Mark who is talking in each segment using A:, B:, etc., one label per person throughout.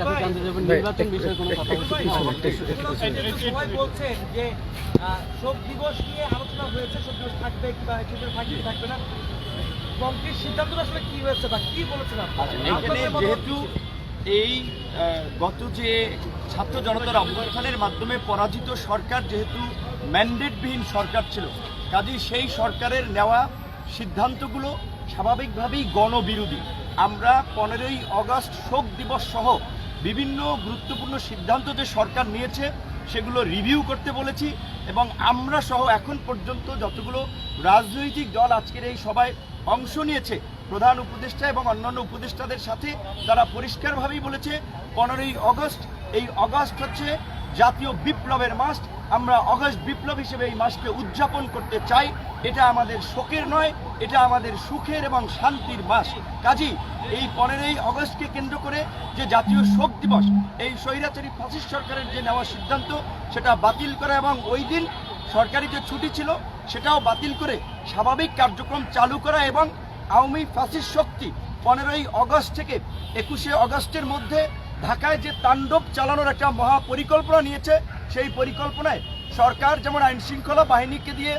A: কাছে জানতে চাইব নির্বাচন বিষয়ে কোনো কথা
B: বলছেন যে শোক দিবস নিয়ে আলোচনা হয়েছে শোক দিবস থাকবে কিংবা থাকবে থাকবে না। কংক্রিট সিদ্ধান্তটা আসলে কি হয়েছে বা কি বলেছেন আপনারা?
C: এখানে
B: আপনাদের মতামত
C: যেহেতু এই গত যে ছাত্র জনতার অভ্যুত্থানের মাধ্যমে পরাজিত সরকার যেহেতু ম্যান্ডেটবিহীন সরকার ছিল কাজেই সেই সরকারের নেওয়া সিদ্ধান্তগুলো স্বাভাবিকভাবেই গণবিরোধী। আমরা পনেরোই আগস্ট শোক দিবস সহ বিভিন্ন গুরুত্বপূর্ণ সিদ্ধান্ত যে সরকার নিয়েছে, সেগুলো রিভিউ করতে বলেছি এবং আমরা সহ এখন পর্যন্ত যতগুলো রাজনৈতিক দল আজকের এই সভায় অংশ নিয়েছে, প্রধান উপদেষ্টা এবং অন্যান্য উপদেষ্টাদের সাথে, তারা পরিষ্কারভাবেই বলেছে, পনেরোই অগস্ট, এই অগস্ট হচ্ছে জাতীয় বিপ্লবের মাস আমরা অগস্ট বিপ্লব হিসেবে এই মাসকে উদযাপন করতে চাই। এটা আমাদের শোকের নয়, এটা আমাদের সুখের এবং শান্তির মাস। কাজী, এই পনেরোই আগস্টকে কেন্দ্র করে যে জাতীয় শোক দিবস, এই স্বৈরাচারী ফাসিস্ট সরকারের যে নেওয়া সিদ্ধান্ত, সেটা বাতিল করা এবং ওই দিন সরকারি যে ছুটি ছিল, সেটাও বাতিল করে স্বাভাবিক কার্যক্রম চালু করা এবং আওয়ামী ফাসিস্ট শক্তি পনেরোই আগস্ট থেকে একুশে আগস্টের মধ্যে ঢাকায় যে তাণ্ডব চালানোর একটা মহা পরিকল্পনা নিয়েছে, সেই পরিকল্পনায় সরকার যেমন আইন শৃঙ্খলা বাহিনীকে দিয়ে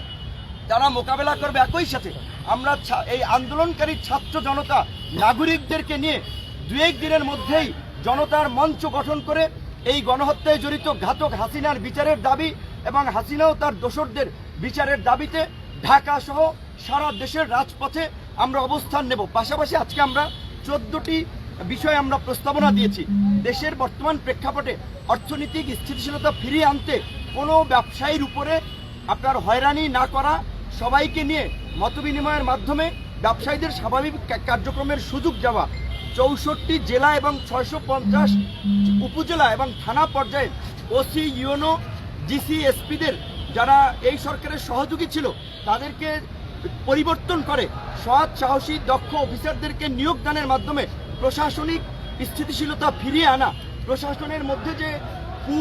C: তারা মোকাবেলা করবে একই সাথে, আমরা এই আন্দোলনকারী ছাত্র জনতা নাগরিকদেরকে নিয়ে দু এক দিনের মধ্যেই জনতার মঞ্চ গঠন করে এই গণহত্যায় জড়িত ঘাতক হাসিনার বিচারের দাবি এবং হাসিনাও তার দোসরদের বিচারের দাবিতে ঢাকা সহ সারা দেশের রাজপথে আমরা অবস্থান নেব। পাশাপাশি আজকে আমরা চোদ্দটি বিষয়ে আমরা প্রস্তাবনা দিয়েছি। দেশের বর্তমান প্রেক্ষাপটে অর্থনৈতিক স্থিতিশীলতা ফিরিয়ে আনতে কোনো ব্যবসায়ীর উপরে আপনার হয়রানি না করা, সবাইকে নিয়ে মতবিনিময়ের মাধ্যমে ব্যবসায়ীদের স্বাভাবিক কার্যক্রমের সুযোগ দেওয়া, চৌষট্টি জেলা এবং ছয়শো পঞ্চাশ উপজেলা এবং থানা পর্যায়ে ওসি ইউনো ডিসি এসপিদের যারা এই সরকারের সহযোগী ছিল, তাদেরকে পরিবর্তন করে সৎ, সাহসী, দক্ষ অফিসারদেরকে নিয়োগদানের মাধ্যমে প্রশাসনিক স্থিতিশীলতা ফিরিয়ে আনা। প্রশাসনের মধ্যে যে কু,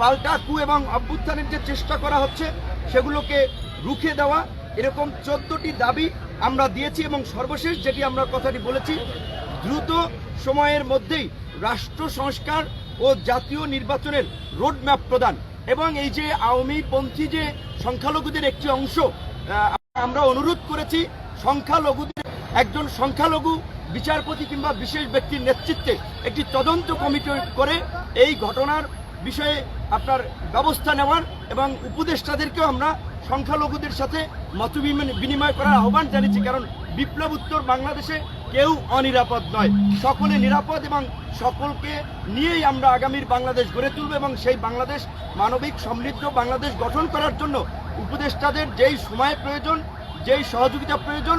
C: পাল্টা কু এবং অভ্যুত্থানের যে চেষ্টা করা হচ্ছে, সেগুলোকে রুখে দেওয়া, এরকম চোদ্দটি দাবি আমরা দিয়েছি এবং সর্বশেষ যেটি আমরা কথাটি বলেছি, দ্রুত সময়ের মধ্যেই রাষ্ট্র সংস্কার ও জাতীয় নির্বাচনের রোডম্যাপ প্রদান এবং এই যে আওয়ামী পন্থী যে সংখ্যালঘুদের একটি অংশ আমরা অনুরোধ করেছি, সংখ্যালঘুদের, একজন সংখ্যালঘু বিচারপতি কিংবা বিশেষ ব্যক্তির নেতৃত্বে একটি তদন্ত কমিটি করে এই ঘটনার বিষয়ে আপনার ব্যবস্থা নেওয়ার এবং উপদেষ্টাদেরকেও আমরা সংখ্যালঘুদের সাথে মত বিনিময় করার আহ্বান জানিয়েছি। কারণ বিপ্লব উত্তর বাংলাদেশে কেউ অনিরাপদ নয়। সকলে নিরাপদ এবং সকলকে নিয়েই আমরা আগামীর বাংলাদেশ গড়ে তুলব এবং সেই বাংলাদেশ মানবিক সমৃদ্ধ বাংলাদেশ গঠন করার জন্য উপদেষ্টাদের যেই সময় প্রয়োজন, যেই সহযোগিতা প্রয়োজন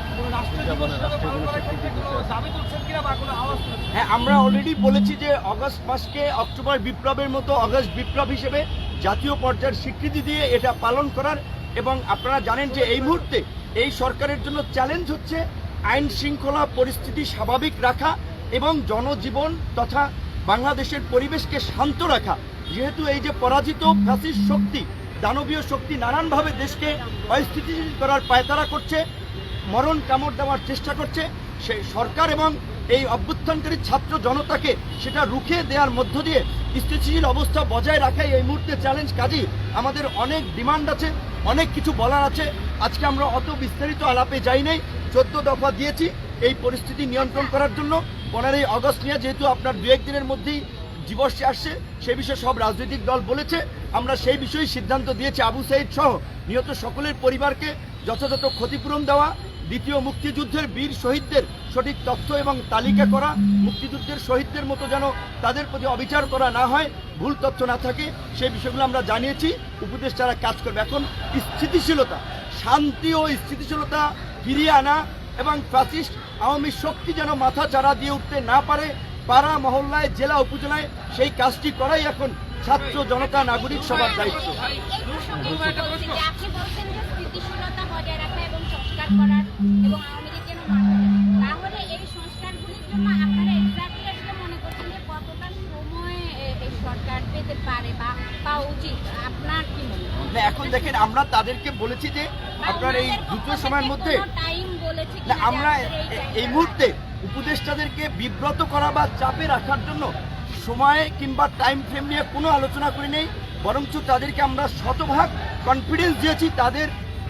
C: হ্যাঁ আমরা অলরেডি বলেছি যে অগস্ট মাসকে অক্টোবর বিপ্লবের মতো অগস্ট বিপ্লব হিসেবে জাতীয় পর্যায়ের স্বীকৃতি দিয়ে এটা পালন করার এবং আপনারা জানেন যে এই মুহূর্তে এই সরকারের জন্য চ্যালেঞ্জ হচ্ছে আইন শৃঙ্খলা পরিস্থিতি স্বাভাবিক রাখা এবং জনজীবন তথা বাংলাদেশের পরিবেশকে শান্ত রাখা। যেহেতু এই যে পরাজিত ফ্যাসিস্ট শক্তি দানবীয় শক্তি নানানভাবে দেশকে অস্থিতিশীল করার পায়তারা করছে মরণ কামড় দেওয়ার চেষ্টা করছে। সেই সরকার এবং এই অভ্যুত্থানকারী ছাত্র জনতাকে সেটা রুখে দেওয়ার মধ্য দিয়ে স্থিতিশীল অবস্থা বজায় রাখাই এই মুহূর্তে চ্যালেঞ্জ কাজী। আমাদের অনেক ডিমান্ড আছে, অনেক কিছু বলার আছে। আজকে আমরা অত বিস্তারিত আলাপে যাই নাই। চোদ্দ দফা দিয়েছি এই পরিস্থিতি নিয়ন্ত্রণ করার জন্য। পনেরোই আগস্ট নিয়ে যেহেতু আপনার দু একদিনের মধ্যেই দিবসে আসছে, সে বিষয়ে সব রাজনৈতিক দল বলেছে। আমরা সেই বিষয়ে সিদ্ধান্ত দিয়েছি আবু সাইদ সহ। নিহত সকলের পরিবারকে যথাযথ ক্ষতিপূরণ দেওয়া। দ্বিতীয় মুক্তিযুদ্ধের বীর শহীদদের সঠিক তথ্য এবং তালিকা করা, মুক্তিযুদ্ধের শহীদদের মতো যেন তাদের প্রতি অবিচার করা না হয়, ভুল তথ্য না থাকে সেই বিষয়গুলো আমরা জানিয়েছি। উপদেষ্টারা কাজ করবে, এখন স্থিতিশীলতা, শান্তি ও স্থিতিশীলতা ফিরিয়ে আনা এবং ফ্যাসিস্ট আওয়ামী শক্তি যেন মাথা চারা দিয়ে উঠতে না পারে, পাড়া মহল্লায়, জেলা, উপজেলায় সেই কাজটি করাই এখন ছাত্র জনতা নাগরিক সবার দায়িত্ব। এখন দেখেন, আমরা তাদেরকে বলেছি যে আপনার এই দ্রুত সময়ের মধ্যে আমরা
D: এই
C: মুহূর্তে উপদেষ্টাদেরকে বিব্রত করা বা চাপে রাখার জন্য সময় কিংবা টাইম ফ্রেম নিয়ে কোনো আলোচনা করি নেই, বরঞ্চ তাদেরকে আমরা শতভাগ কনফিডেন্স দিয়েছি তাদের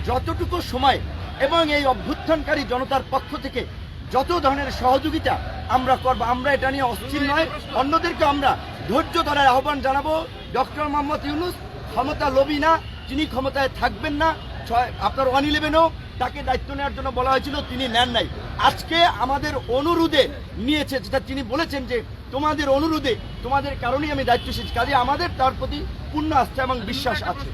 C: যতটুকু সময় এবং এই অভ্যুত্থানকারী জনতার পক্ষ থেকে যত ধরনের সহযোগিতা আমরা করব, আমরা এটা নিয়ে অস্থির নয়। অন্যদেরকে আমরা ধৈর্য ধরার আহ্বান জানাব। ডক্টর মোহাম্মদ ইউনুস ক্ষমতা লোভী না, তিনি ক্ষমতায় থাকবেন না। ছয়, আপনার ওয়ান ইলেভেনও তাকে দায়িত্ব নেওয়ার জন্য বলা হয়েছিল, তিনি নেন নাই। আজকে আমাদের অনুরোধে নিয়েছে, যেটা তিনি বলেছেন যে তোমাদের অনুরোধে, তোমাদের কারণেই আমি দায়িত্ব এসেছি কাজে আমাদের তার প্রতি পূর্ণ আস্থা এবং বিশ্বাস আছে।